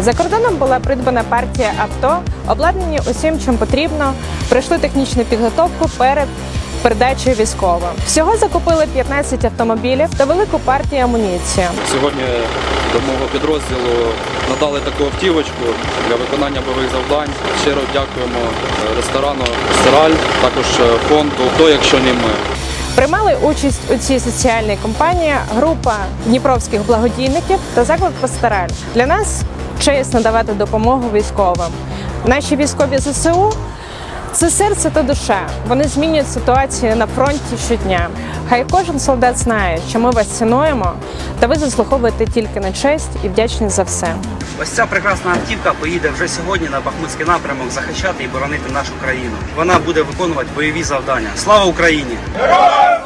За кордоном була придбана партія авто, обладнані усім, чим потрібно, пройшли технічну підготовку перед передачею військовим. Всього закупили 15 автомобілів та велику партію амуніції. Сьогодні до мого підрозділу надали таку автівочку для виконання бойових завдань. Щиро дякуємо е, ресторану Стираль, також е, фонду «Хто, якщо не ми. Приймали участь у цій соціальній кампанії група дніпровських благодійників та заклад Пастераль. Для нас честь надавати допомогу військовим. Наші військові ЗСУ це серце та душа. Вони змінюють ситуацію на фронті щодня. Хай кожен солдат знає, що ми вас цінуємо, та ви заслуговуєте тільки на честь і вдячність за все. Ось ця прекрасна автівка поїде вже сьогодні на Бахмутський напрямок захищати і боронити нашу країну. Вона буде виконувати бойові завдання. Слава Україні! Героям